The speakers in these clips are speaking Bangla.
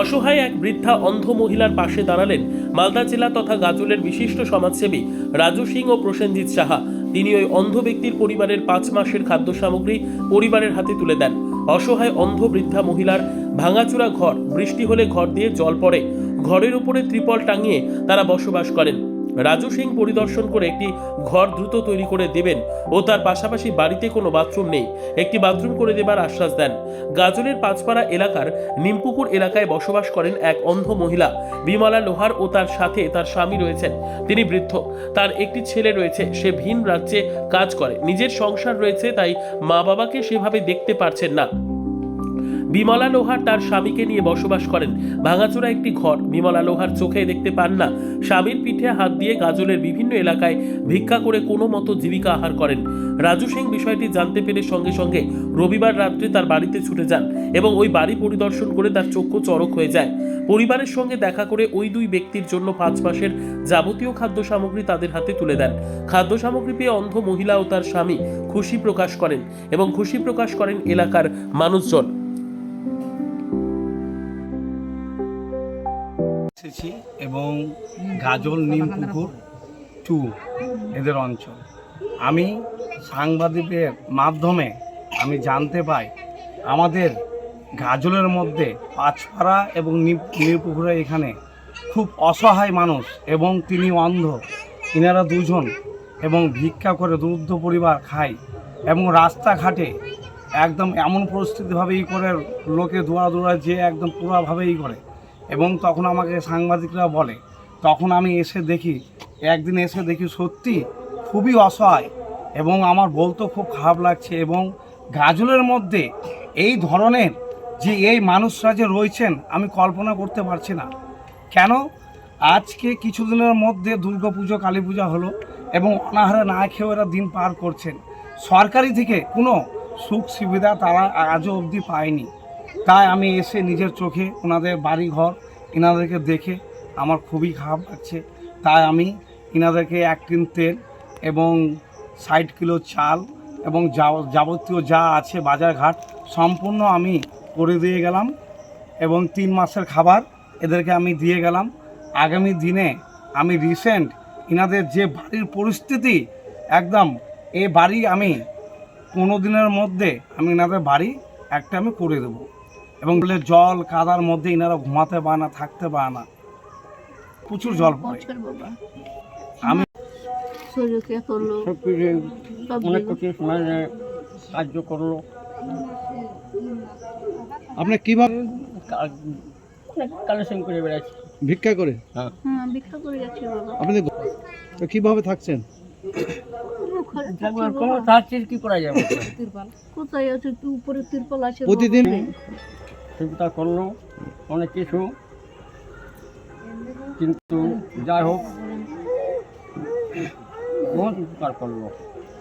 অসহায় এক বৃদ্ধা অন্ধ মহিলার পাশে দাঁড়ালেন। মালদা জেলা তথা গাজলের বিশিষ্ট সমাজসেবী রাজু সিং ও প্রসেনজিৎ সাহা। তিনি ওই অন্ধ ব্যক্তির পরিবারের পাঁচ মাসের খাদ্য সামগ্রী পরিবারের হাতে তুলে দেন। অসহায় অন্ধ বৃদ্ধা মহিলার ভাঙাচুরা ঘর, বৃষ্টি হলে ঘর দিয়ে জল পড়ে। ঘরের উপরে ত্রিপল টাঙিয়ে তারা বসবাস করেন। রাজু সিং পরিদর্শন করে একটি ঘর দ্রুত তৈরি করে দেবেন ও তার পাশাপাশি বাড়িতে কোনো বাথরুম নেই। একটি বাথরুম করে দেবার আশ্বাস দেন। গাজলের পাঁচপাড়া এলাকার নিমপুকুর এলাকায় বসবাস করেন এক অন্ধ মহিলা। বিমলা লোহার ও তার সাথে তার স্বামী রয়েছেন। তিনি বৃদ্ধ। তার একটি ছেলে রয়েছে। সে ভিন রাজ্যে কাজ করে। নিজের সংসার রয়েছে, তাই মা বাবাকে সেভাবে দেখতে পারছেন না। বিমলা লোহার তার স্বামীকে নিয়ে বসবাস করেন। ভাঙাচোরা একটি ঘর। বিমলা লোহার চোখে দেখতে পান না। স্বামীর পিঠে হাত দিয়ে গাজলের বিভিন্ন এলাকায় ভিক্ষা করে কোনো মতো জীবিকা আহার করেন। রাজু সিং বিষয়টি জানতে পেরে সঙ্গে সঙ্গে রবিবার রাত্রে তার বাড়িতে ছুটে যান এবং ওই বাড়ি পরিদর্শন করে তার চক্ষু চরক হয়ে যায়। পরিবারের সঙ্গে দেখা করে ওই দুই ব্যক্তির জন্য পাঁচ মাসের যাবতীয় খাদ্য সামগ্রী তাদের হাতে তুলে দেন। খাদ্য সামগ্রী পেয়ে অন্ধ মহিলা ও তার স্বামী খুশি প্রকাশ করেন এবং খুশি প্রকাশ করেন এলাকার মানুষজন। এসেছি এবং গাজল নিমপুকুর টু এদের অঞ্চল। আমি সাংবাদিকের মাধ্যমে আমি জানতে পাই, আমাদের গাজলের মধ্যে পাঁচপাড়া এবং নিমপুকুরে এখানে খুব অসহায় মানুষ এবং তিনি অন্ধ। ইনারা দুজন এবং ভিক্ষা করে দুর্ধ পরিবার খায় এবং রাস্তাঘাটে একদম এমন পরিস্থিতিভাবে ই করে লোকে দৌড়া দৌড়া যে একদম পুরাভাবে ই করে। এবং তখন আমাকে সাংবাদিকরা বলে, তখন আমি এসে দেখি, একদিন এসে দেখি সত্যি খুবই অসহায় এবং আমার বলতেও খুব খারাপ লাগছে এবং গাজলের মধ্যে এই ধরনের যে এই মানুষরা যে রয়েছেন, আমি কল্পনা করতে পারছি না। কেন? আজকে কিছুদিনের মধ্যে দুর্গাপুজো কালী পূজা হলো এবং অনাহারে না খেয়ে এরা দিন পার করছেন। সরকারি থেকে কোনো সুখ সুবিধা তারা আজও অবধি পায়নি। তাই আমি এসে নিজের চোখে ওনাদের বাড়ি ঘর এনাদেরকে দেখে আমার খুবই খারাপ লাগছে। তাই আমি এনাদেরকে এক টিন তেল এবং ষাট কিলো চাল এবং যাব- যাবতীয় যা আছে বাজারঘাট সম্পূর্ণ আমি করে দিয়ে গেলাম এবং তিন মাসের খাবার এদেরকে আমি দিয়ে গেলাম। আগামী দিনে আমি রিসেন্ট এনাদের যে বাড়ির পরিস্থিতি, একদম এ বাড়ি আমি কোনো দিনের মধ্যে আমি এনাদের বাড়ি একটা আমি করে দেবো। এবং বলে জল কাদার মধ্যে এনারা ঘুমাতে পারে না থাকতে পারে না। প্রচুর জল পড়ে। আমি শরীরকে করল সব কিছু অনেক দিলো। কিছু সাহায্য করল। আপনার কীভাবে কালেকশন করে বেড়াচ্ছি। ভিক্ষা করে? হ্যাঁ। হ্যাঁ ভিক্ষা করে যাচ্ছি বাবা। আপনাদের তো কীভাবে থাকছেন? কি করা যাবে? কোথায় আছে? উপরে তিরপল আছে প্রতিদিন? চিন্তা করল অনেক কিছু। কিন্তু যাই হোক বহুত উপকার করল।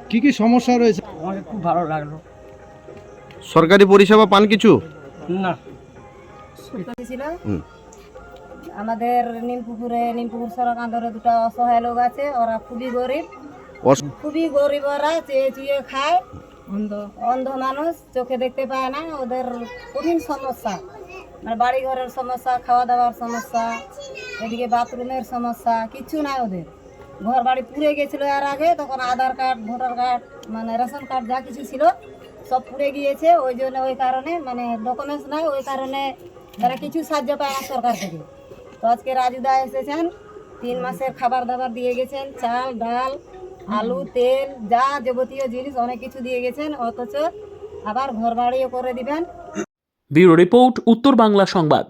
কি কি সমস্যা রয়েছে? আমাকে খুব ভালো লাগল। সরকারি পরিষেবা পান কিছু? না। ছিল। আমাদের নিমপুকুরে নিমপুকুর সড়ক আন্দরে দুটো অসহায় লোক আছে ওরা খুবই গরিব। খুবই গরিব ওরা চেয়ে চুয়ে খায়। অন্ধ অন্ধ মানুষ চোখে দেখতে পায় না, ওদের কঠিন সমস্যা। মানে বাড়ি ঘরের সমস্যা খাওয়া দাওয়ার সমস্যা, এদিকে বাথরুমের সমস্যা, কিচ্ছু নাই ওদের। ঘর বাড়ি পুড়ে গেছিল এর আগে, তখন আধার কার্ড, ভোটার কার্ড মানে রেশন কার্ড যা কিছু ছিল, সব পুড়ে গিয়েছে, ওই জন্য ওই কারণে মানে ডকুমেন্টস নাই, ওই কারণে তারা কিছু সাহায্য পায় না সরকার থেকে। তো আজকে রাজুদা এসেছেন, তিন মাসের খাবার দাবার দিয়ে গেছেন, চাল, ডাল আলু, তেল, যা যাবতীয় জিনিস অনেক কিছু দিয়ে গেছেন, অথচ আবার ঘর বাড়িও করে দিবেন। ব্যুরো রিপোর্ট, উত্তর বাংলা সংবাদ।